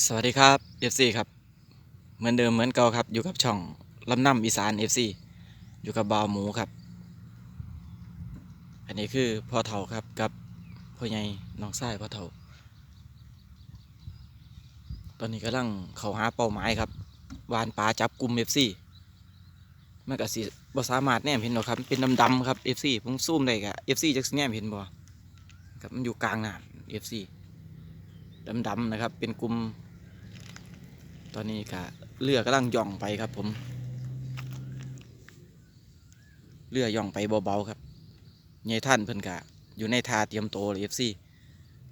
สวัสดีครับ FC ครับ เหมือนเดิมเหมือนเก่าครับ อยู่กับช่องลำน้ำอีสาน FC อยู่กับบาวหมูครับ อันนี้คือพ่อเฒ่าครับกับพ่อใหญ่น้องชายพ่อเฒ่าตอนนี้กำลังเขาหาเป้าหมายครับวานปลาจับกลุ่ม FC มันก็สิบ่สามารถแนมเห็นหรอกครับเป็นดำๆครับ FC ผมซูมได้กะ FC จักสิแนมเห็นบ่ครับมันอยู่กลางน้ำ FC ดำๆนะครับ เป็นกลุ่ม ตอนนี้ก็เรือกำลังย่องไปครับผม เรือย่องไปเบาๆครับยายท่านเพิ่นกะ อยู่ในท่าเตรียมโตเลยเอฟซี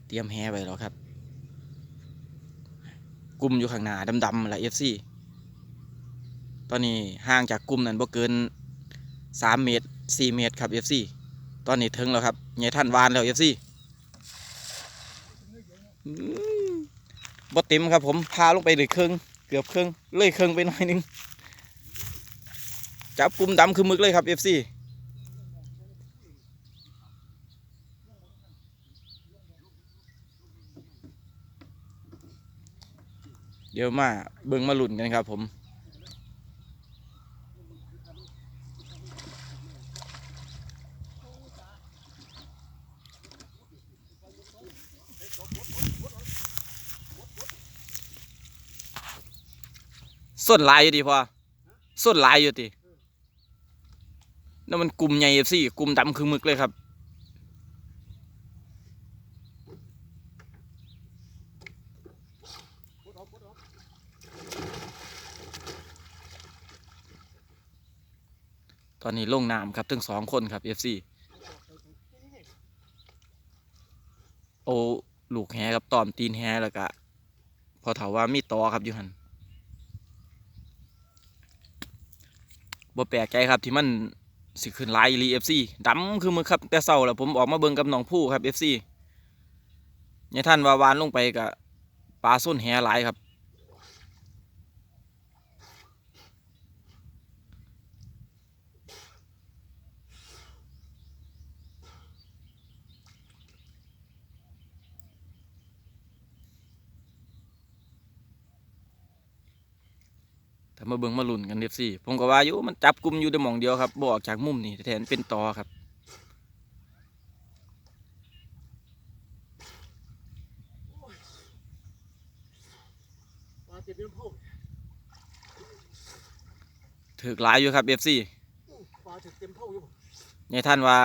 เตรียมแฮไว้แล้วครับ กลุ่มอยู่ข้างหน้าดำๆละเอฟซีตอนนี้ห่างจากกลุ่มนั้นบ่เกินสามเมตรสี่เมตรครับเอฟซีตอนนี้ถึงแล้วครับยายท่านวานแล้วเอฟซีบ่เต็มครับผม พาลงไปเลยครึ่ง เกือบครึ่งเลยครึ่งไปหน่อยหนึงจับกลุ่มดำคือมึกเลยครับ FC เดี๋ยวมาเบิ่งมาหลุ่นกันครับผม ส้นลายอยู่ดีพอส้นลายอยู่ตินั่นมันกลุ่มใหญ่เอฟซีกลุ่มดำคือมึกเลยครับตอนนี้ลงน้ำครับทั้งสองคนครับเอฟซีโอลูกแฮครับตอมตีนแฮแล้วก็พอถามว่ามีตอครับอยู่หัน บ่แปลกใจครับที่มันสิขึ้นไลน์รีเอฟซีดำคือมือครับ แต่เศร้าแล้วผมออกมาเบิ่งกับน้องผู้ครับเอฟซีเนี่ยท่านว่าวานลงไปกับปลาส้นแหหลายครับ ถ้ามาเบิ่งมาลุ่นกันเอฟซีผมก็ว่าอยู่มันจับกลุ่มอยู่ในหม่องเดียวครับบออกจากมุมนี่แทนเป็นตอครับปลาติดเนื้อพ่อถือหลายอยู่ครับเอฟซีปลาติดเต็มเท่าอยู่เนี่ยท่านว่า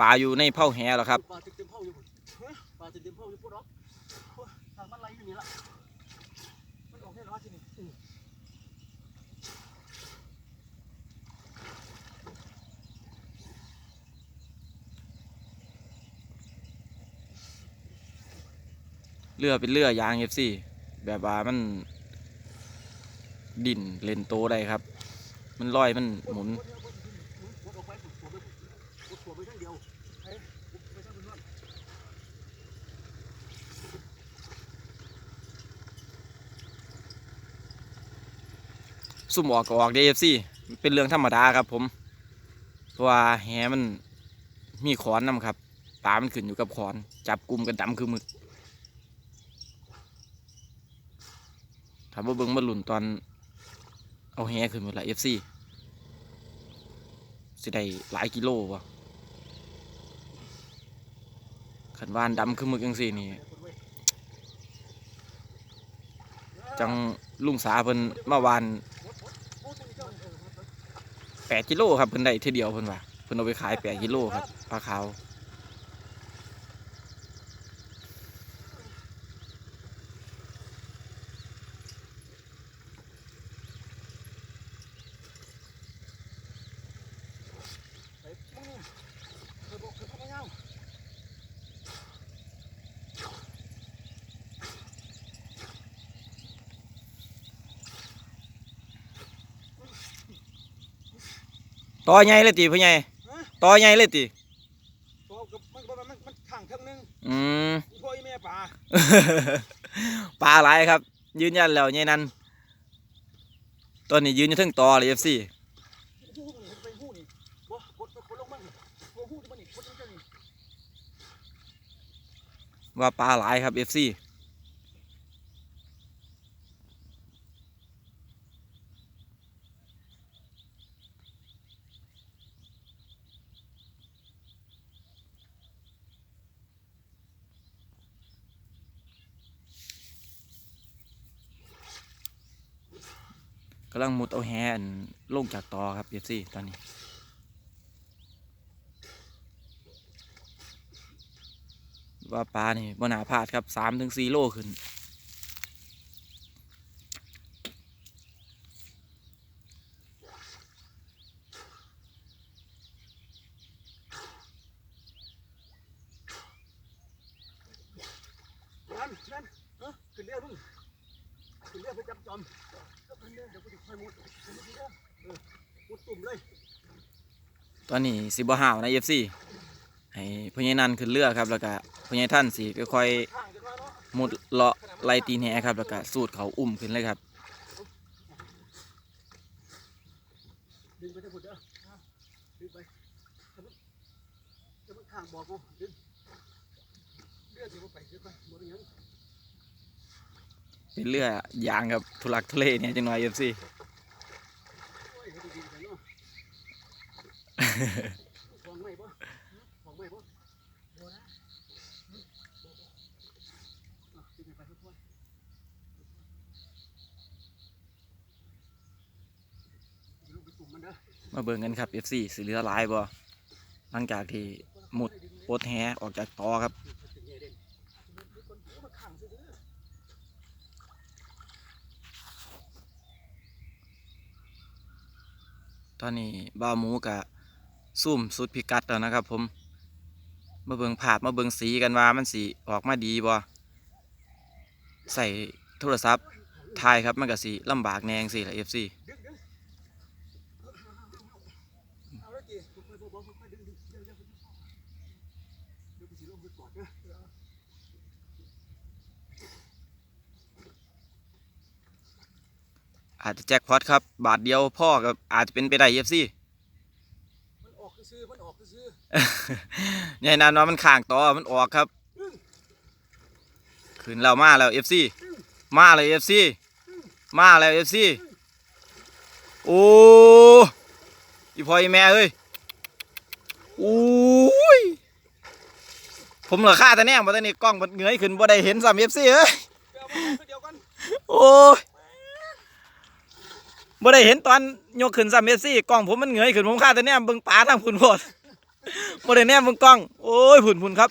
ปลาอยู่ในเผาแหแล้วครับ ปลาติดเต็มเท่าอยู่เฮ้ยปลาติดเต็มเท่าอยู่พูดหรอกโอ้ยทางมันไหลอยู่นี่ละมันออกแน่นอนทีนี้อืม เรือเป็นเรือยางเอฟซีแบบว่ามัน ดิ่นเลนโตได้ครับ มันลอยมันหมุนซุ่มออกก็ออกเดฟซีเป็นเรื่องธรรมดาครับผม เพราะว่าแหมันมีขอนนํครับปลามันขึ้นอยู่กับขอน จับกลุ่มกันดำคือมึก ถามว่าเบิ้งมาหลุนตอน เอาแหขึ้นหมดละเอฟซีสิได้หลายกิโลวะขันวานดำคือหมึกจังสี่นี่ จังลุงสาเพิ่นมาวานโอ้ตรงนี้เจ้าเออมาเถอะแปดกิโลครับเพิ่นได้ทีเดียวเพิ่นว่าเพิ่นเอาไปขายแปดกิโลครับปลาขาว ไปมึงนี่เคยบอกเคยเข้ามายัง ต่อใหญ่เลยติพ่อใหญ่ต่อใหญ่เลยติตัวกับมันมันมันมันข้างข้างหนึงอืมอีพ่ออีแม่ปลาปลาหลายครับ ยืนยันแล้วใหญ่นั้นตอนนี้ยืนอยู่เทั้งต่อเลย FC หู ว่าปลาหลายครับเอฟซีกำลังมุดเอาแหนลงจากตอครับเอฟซีตอนนี้ ว่าปลานี่บนาพลาดครับสามถึงสี่โลขึ้น นั่นนั่นเออขึ้นเรือมึงขึ้นเรือไปจับจอมขึ้นเรือเดี๋ยวกูจะคอยมุดขึ้นเรือเออมุดตุ่มเลย ตอนนี้สิบห้าวนะเอฟซีให้พญานันขึ้นเรือครับแล้วก็ พญาท่านสิค่อยๆมุดเลาะไล่ตีนแหครับแล้วก็สูดเขาอุ้มขึ้นเลยครับดึงไปทั้งหมดเด้อดึงไปจะมันข้างบอกกูดึงเรือจะมาไปเดี๋ยวไปหมดยังเป็นเรือยางครับทุลักทุเลเนี่ยจังหน่อยเอฟซี โอ้ยดีๆไปเนาะของไม่บ่ของไม่บ่บ่นะอะดึงไปทุกคนลูกไปตุ่มมันเด้อ มาเบิ่งกันครับเอฟซีสิเหลือลายบ่หลังจากที่หมุดปดแหออกจากตอครับตอนนี้บ้าหมูกะซุ่มสุดพิกัดแล้วนะครับ ผมมาเบิ่งภาพมาเบิ่งสีกันว่ามันสีออกมาดีบ่ใส่โทรศัพท์ถ่ายครับมันก็สีลำบากแนงสิละเอฟซีงดึงเอาแล้วจีค่อยๆบอกค่อยๆดึงดึงเดี๋ยวเดี๋ยวเดี๋ยวเดี๋ยวกูสิลงไปกอดเด้อ อาจจะแจ็คพอตครับ บาทเดียวพ่อกับอาจจะเป็นไปได้เอฟซีมันออกซื้อมันออกซื้อใหญ่นานว่ามันข้างต่อมันออกครับขึ้นแล้วมาแล้วเอฟซีมาเลยเอฟซีมาแล้วเอฟซีโอ้อีพออีแม่เอ้ยโอ้ยผมเหลือค่าแต่แน่บ่ตอนนี้กล้องมันเงยขึ้นบ่ได้เห็นสามเอฟซีเอ้ยเดี๋ยวมาเดียวกันโอ้ย บ่ได้เห็นตอนยกขึ้นสามเอฟซีกล้องผมมันเงยขึ้นผมค่าแต่แน่เบิ่งปลาทางพุ่นโพดบ่ได้แน่เบิ่งกล้อง โอ้ยพุ่นพุ่นครับ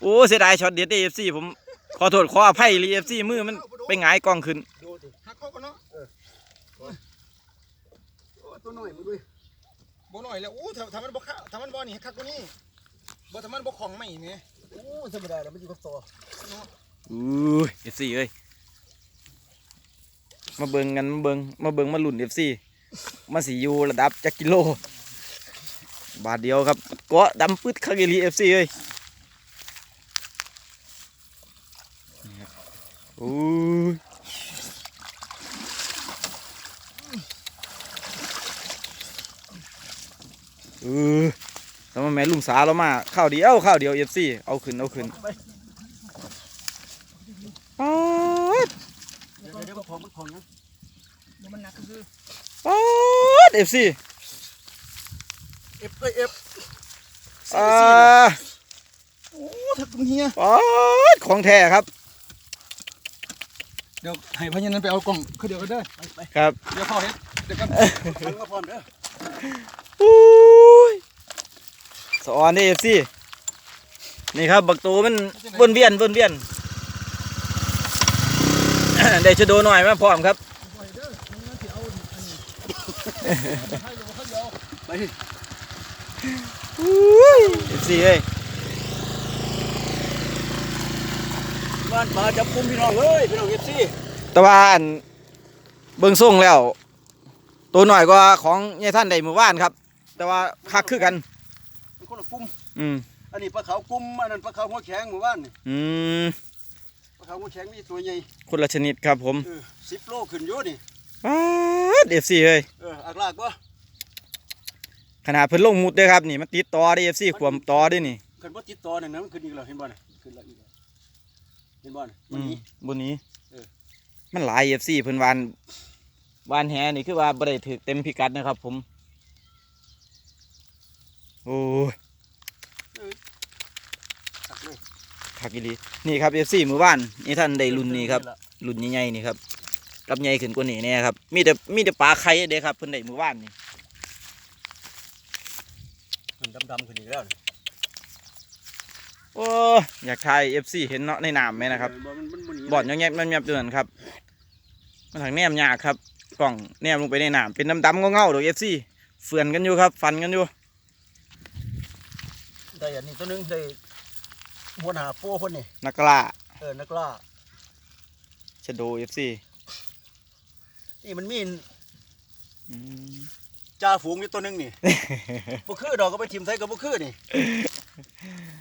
โอ้เสียดายช็อตเด็ดเอฟซีผมขอโทษขออภัยรีเอฟซีมือมันไปหงายกล้องขึ้นดูดิหักเข้ากันเนาะเออโอ้ยตัวหน่อยมึงดูบ่หน่อยแล้วโอ้ถ้าถ้ามันบ่เข้าถ้ามันบ่นี่คักกว่านี้บ่ถ้ามันบ่ของไม่แม่โอ้ยธรรมดาแล้วมันอยู่กับตัวอู้เอฟซีเอ้ย มาเบิงกันมาเบิงมาเบิงมาหลุนเอฟซีมาสียูระดับจักกิโล บาทเดียวครับเกาะดำปึ๊ดคาเกลีเอฟซีเอ้ยนี่ครับอู้ยเออแล้วมาแม่ลุงสาเรามาข้าวเดียวข้าวเดียวเอฟซีเอาขึ้นเอาขึ้น ป๊าด เดี๋ยวเดี๋ยวมัน ของมันของนะเดี๋ยวมันหนักคือป๊าดเอฟซีเอฟเอ้ยเอฟอ่าโอ้ถ้าตรงเฮียป๊าดของแท้ครับ เดี๋ยวให้พญานั้นไปเอากล่องคือเดี๋ยวก็ได้ไปไปครับ เดี๋ยวพ่อเฮ็ดเดี๋ยวกันทำก็พร้อมเด้ออุ้ยสอนเอฟซีนี่ครับ บักตูมันวนเวียนวนเวียน ได้ชะโดหน่อยมาพร้อมครับปล่อยเด้อมันนั่นสิเอาอันนี้ให้เดี๋ยวเขาเดียวไปเอฟซีเอ้ยบ้านมาจับกุมพี่น้องเอ้ยพี่น้องเอฟซีแต่ว่าอันเบิ่งส่งแล้ว ตัวหน่อยกว่าของยายท่านได้เมื่อวานครับ แต่ว่าคักคือกันมันคนละกลุ่มอืมอันนี้ปลาขาวกลุ่มอันนั้นปลาขาวหัวแข็งหมู่บ้านนี่อืมป ลาขาวหัวแข็งมีตัวใหญ่คนละชนิดครับผมเออสิบโลขึ้นอยู่นี่เอฟซีเฮ้ยเอออักลากบ่ขนาดเพิ่นลงมุดเด้อครับนี่มันติดต่อได้เอฟซีขวมต่อได้นี่ขึ้นบ่ติดต่อเนี่ยนะมันขึ้นอีกแล้วเห็นบ่น่ะขึ้นแล้วอีกแล้วเห็นบ่น่ะอืมันมนี้บนนี้เออมันหลายเอฟซีเพิ่นวานวานแหนี่คือว่าบ่ได้ถึกเต็มพิกัดนะครับผม โอ้ย ตักเลย คักอีหลีนี่ครับเอฟซีมื้อวานนี่ท่านได้รุ่นนี้ครับรุ่นใหญ่ๆนี่ครับกกับใหญ่ขึ้นกว่านี้แน่ครับมีแต่มีแต่ปลาไข่เด้ครับเพิ่นได้มื้อวานนี่มันดำๆขึ้นอีกแล้วนี่โอ้อยากถ่าย FC เห็นเนาะในน้ำไหมนะครับบ่มันมันบ่หนีบอดแยบๆแยบๆเดือนครับมาทางแนมยากครับ กล่องแนมลงไปในน้ำเป็นดำๆเงาๆดอก FC เฟือนกันอยู่ครับ ฟันกันอยู่ได้อันนี้ตัวหนึงได้ หัวหน้าโป้เพิ่นนี่นักล่าเออนักล่าชะโด FC นี่มันมีอืมจ่าฝูงอยู่ตัวหนึงนี่บ่คือดอกก็ไปทิมใส่ก็บ่คือนี่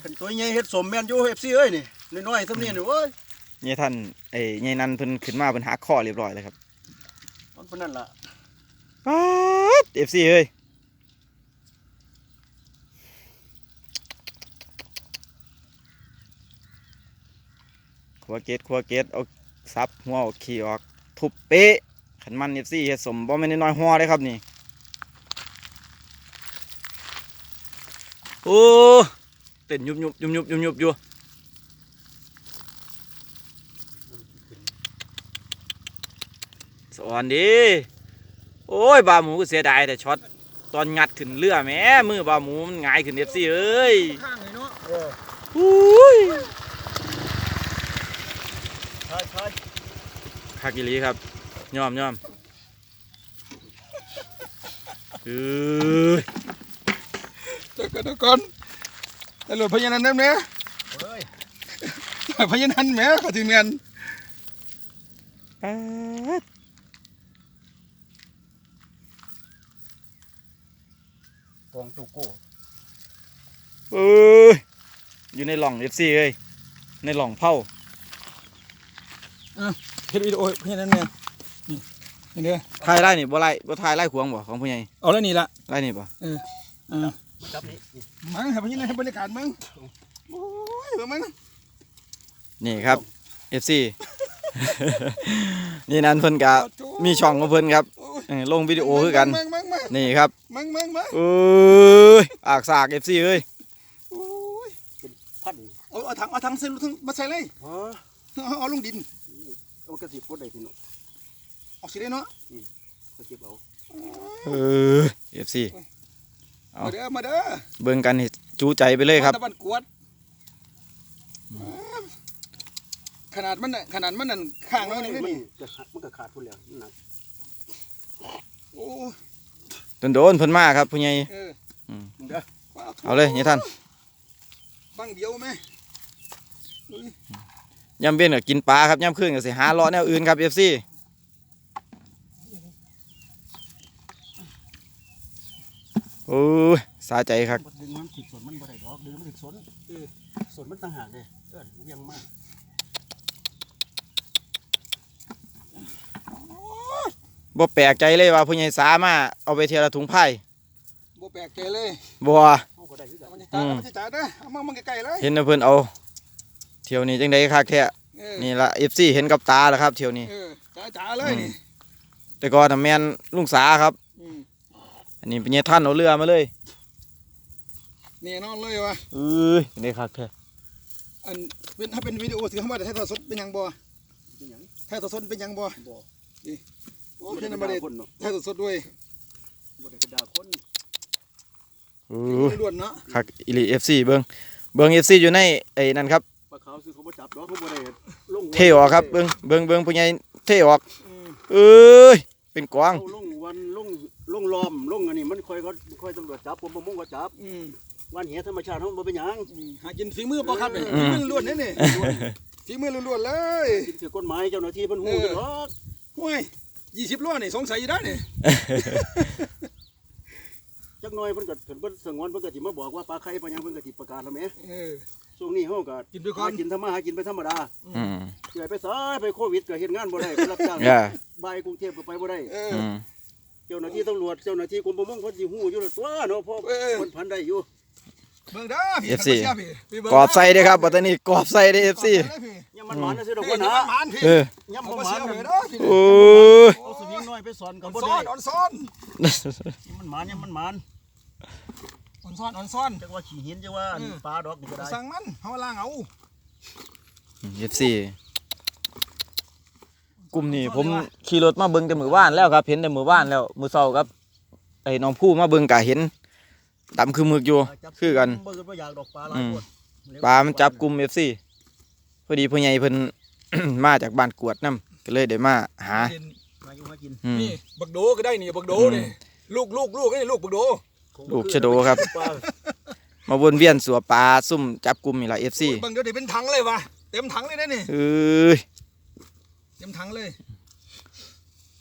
เป็นตัวใหญ่เฮ็ดสมแม่นอยู่ FC เอ้ยนี่น้อยๆซำนี้นี่โอ้ยเนี่ยท่านไอ้ยายนันเพิ่นขึ้นมาเพิ่นหักข้อเรียบร้อยแล้วครับมันเป็นนั่นล่ะป๊าด FC เอ้ย ขัวเกตขัวเกตเอาซับหัวเอาขี้ออก ทุบเป๊ะขันมัน FC เฮ็ดสมบ่แม่นน้อยๆหัวเลยครับนี่โอ้เต้นยุบยุบยุบยุบยุบยุบอยู่สอนดีโอ้ยบาหมูก็เสียดายแต่ช็อตตอนงัดขึ้นเรือแหม่มือบาหมูมันหงายขึ้นเอฟซีเอ้ยข้างเลยเนาะ เออ อุ้ย ใช่ใช่ คากิลีครับยอมยอมเอ้ยเดี๋ยวก่อนเดี๋ยวก่อนตำรวจพญานันท์นั่นแหมเอ้ยพญานันท์แหมก็ถึงเงินป๊าดกองตุโก้เอ้ยอยู่ในหล่องเอฟซีเอ้ยในหล่องเผา เฮ็ดวิดีโอพญานันท์เนี่ยนี่นี่เด้อถ่ายไล่นี่บ่ไล่บ่ถ่ายไล่ขวงบ่ของผู้ใหญ่เอาแล้วนี่ล่ะไล่นี่บ่อ่าจับนี่นี่มั้งให้พญานันท์ให้บรรยากาศมั้งโอ้ยเบิ่งมั้งนี่ครับเอฟซีนี่นั่นเพิ่นกะมีช่องของเพิ่นครับโอ้ยเออลงวิดีโอคือกัน มั้งมั้งมั้งนี่ครับมั้งมั้งมั้งเอ้ยอากสากเอฟซีเอ้ยโอ้ยพันเอาเอาถังเอาถังใส่ถังมาใส่เลยฮะเอาเอาลงดิน เอากระสิบกดได้พี่น้องเอาสิได้เนาะกระสิบเอาเออเอฟซีเอามาเด้อมาเด้อเบิ่งกันให้จูใจไปเลยครับตะวันกวดขนาดมันน่ะขนาดมันนั่นข้างแล้วนี่มันี่จะขาดมันก็ขาดพุ่นแล้วมันหนักโอ้โดนๆเพิ่นมาครับผู้ใหญ่เออเด้อเอาเลยนี่ท่าน บังเดียวไหม ยามเว้นก็กินปลาครับยามคืนก็สิหาเลาะแนวอื่นครับเอฟซีโอ้ยสาใจครับบ่ดึงมันติดสวนมันบ่ได้ดอกดึงมันติดสวนเออสวนมันต่างหากเด้เออเลี้ยงมากบ่แปลกใจเลยว่าผู้ใหญ่สามาเอาไปเทียละถุงไผ่บ่แปลกใจเลยบ่เฮาก็ได้คือกันเอามันจะจ่ายเอามันจะจ่ายเด้อเอามามันใกล้ๆเลยเห็นนะเพิ่นเอาเที่ยวนี้จังไดคักแท้เออนี่ละ FC เห็นกับตาแล้วครับเที่ยวนี้ เออจ่ายจ่ายเลยนี่แต่ก่อนน่ะแม่นลุงสาครับ อืมอันนี้เป็นไงท่านเอาเรือมาเลยแน่นอนเลยวะเอ้ยนี่คักแท้อันเป็นถ้าเป็นวิดีโอถือคำว่าถ่ายทอดสดเป็นหยังบ่เป็นหยังถ่ายทอดสดเป็นหยังบ่บ่โอ้ยนั่นบ่ได้คนเนาะถ่ายทอดสดด้วยบ่ได้ไปด่าคนเอ้ยล้วนๆเนาะคักอีหลี FC เบิ่งเบิ่ง FC อยู่ในไอ้นั่นครับปลาขาวซื้อเขาบ่จับดอกเขาบ่ได้ลงเทออกครับเบิ่งเบิ่งเบิ่งผู้ใหญ่เทออกอืมเอ้ยเป็นกวางเอาลงวันลงลงล้อมลงอันนี้มันค่อยก็ค่อยตำรวจจับผมบ่มุ่งก็จับอืมวันเหียธรรมชาติเฮาบ่เป็นหยังอืมหากินฝีมือบ่ครับนี่อืฝีมมือล้วนๆนี่นี่ฝีมือล้วนๆเลยกินเสียกฎหมายเจ้าหน้าที่เพิ่นฮู้อยู่ดอกห้วยยี่สิบล้อนี่สงสัยอยู่ได้นี่จักหน่อยเพิ่นก็เพิ่นเพิ่นสงวนเพิ่นก็สิมาบอกว่าปลาไข่ปลาหยังเพิ่นก็สิประกาศแล้วแหมเออ ช่วงนี้เฮาก็กินไปก่อหานกินธรรมะหากินไปธรรมดาอืมสิไปสายไปโควิดก็เฮ็ดงานบ่ได้ไปรับจ้างอย่าบายกรุงเทพก็ไปบ่ได้ เออ อืมเจ้าหน้าที่ตำรวจเจ้าหน้าที่กรมประมงเพิ่นสิฮู้อยู่แล้วตัวเนาะเพราะเออเพิ่นพันได้อยู่เบิ่งเด้อพี่ FC ขันมาเชียร์พี่พี่เงกรอบใส่เด้อครับบัดนี้กรอบใส่เด้อ FC กรอบใส่เลยพี่ยังมันหมานซื่อดอกพี่ว่านี่นะมันหมานพี่เออยังเอาบ่มาหมาเชียนร์พี่เด้อพี่โอ้ยเอาสวิงน้อยไปสอนก็อ่อนบ่ซ้ได้อนอ่อนซ้อนยังมันหมานยังมันหมาน อ่อนซ้อนอ่อนซ้อนจักว่าขี้หินจักว่าอันอืมปลาดอกนี่ก็ได้สั่งมันเฮาล้างเอา FC กลุ่มนี่ผมขี่รถมาเบิ่งแต่มื้อว่านแล้วครับ เห็นแต่มื้อว่านแล้วมื้อเช้าครับไอ้น้องผู้มาเบิ่งก็เห็นดำคือมึกอยู่คือกันบ่บ่อยากดอกปลาหลายอืมคนปลามันจับกลุ่ม FC พอดีพ่อใหญ่เพิ่นมาจากบ้านกวดนํก็เลยได้มาหามาอยู่มากินอืมนี่บักโดก็ได้นี่บักโดอืมนี่ลูกลูกลูกนี่ลูกบักโด ลูกชะโดครับปลามาวนเวียนสัวปลาซุ่มจับกลุ่มนี่ล่ะ FC บางเดี๋ยวได้เป็นถังเลยวะเต็มถังเลยนะนี่เอ้ยเต็มถังเลย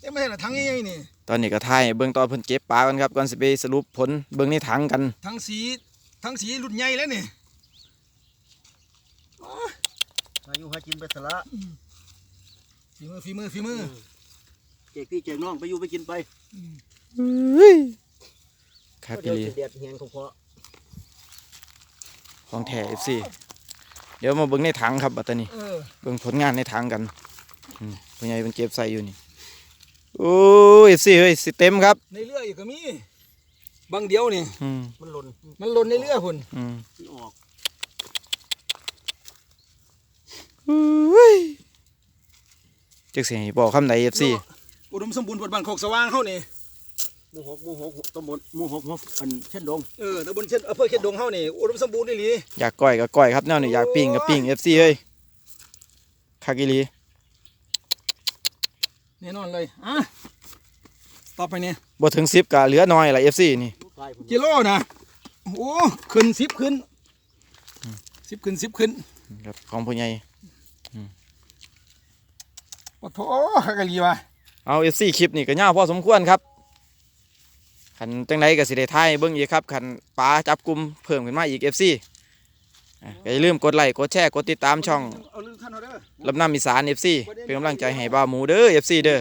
เต็มไม่ใช่หรอถังใหญ่ๆนี่ตอนนี้ก็ถ่ายให้เบิ่งตอนเพิ่นเก็บปลากันครับก่อนสิไปสรุปผลเบิ่งในถังกันถังสีถังสีรุ่นใหญ่แล้วนี่มาอยู่หากินไปสละฝีมือฝีมือฝีมือเจ๊กพี่เจ๊กน้องไปอยู่ไปกินไป เฮ้ยครับเดี๋พี่ยวลีสิเด็ดเฮียงของพ่อของแท้ FC เดี๋ยวมาเบิ่งในถังครับบัดตรนี้เออเบิ่งผลงานในถังกันอืมพ่อใหญ่เป็นเก็บใส่อยู่นี่โอ้ยสิเฮ้ยสิเต็มครับ ในเรืออีกก็มีบางเดียวนี่อืมมันหล่นมันหล่นในเรือพุ่นอืมมันออกอุ้ยจักสิให้บอกคำใด FC อุดมสมบูรณ์บนบ้านโคกสว่างเฮานี่ หมู่หกหมู่หกตำบลหมู่หกหมู่อันเช่นดงเออตำบลเช่นอำเภอเขตดงเฮานี่อุดมสมบูรณ์นี่หลีอยากก้อยก็ก้อยครับแนวนี้อยากปิ้งก็ปิ้ง FC เฮ้ยคักอีหลีแน่นอนเลยอะต่อไปเนี่ยบ่ถึง10ก็เหลือน้อยละ FC นี่ลูกชายผมกิโลนะโอ้ขึ้นสิบขึ้นสิบขึ้นสิบขึ้นครับของพ่อใหญ่โอ้โถกะลีวะเอา FC คลิปนี่ก็ยาวพอสมควรครับ ขันจังไรก็สิได้ายเบิ่งอีกครับขันป้าจับกลุ่มเพิ่มขึ้นมาอีกเอฟซีอย่าลืมกดไลค์กดแชร์กดติดตามช่องลำน้ำมีสารเอาเด้อลำน้ำอีสาน FC เป็นกำลังใจให้บ้าหมูเด้อเอฟซีเด้อ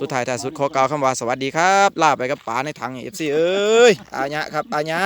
สุดท้ายท้ายสุดขอกล่าวคำว่าสวัสดีครับลาไปกับป๋าในถังเอฟซีเอ้ยอาญะครับอาญะ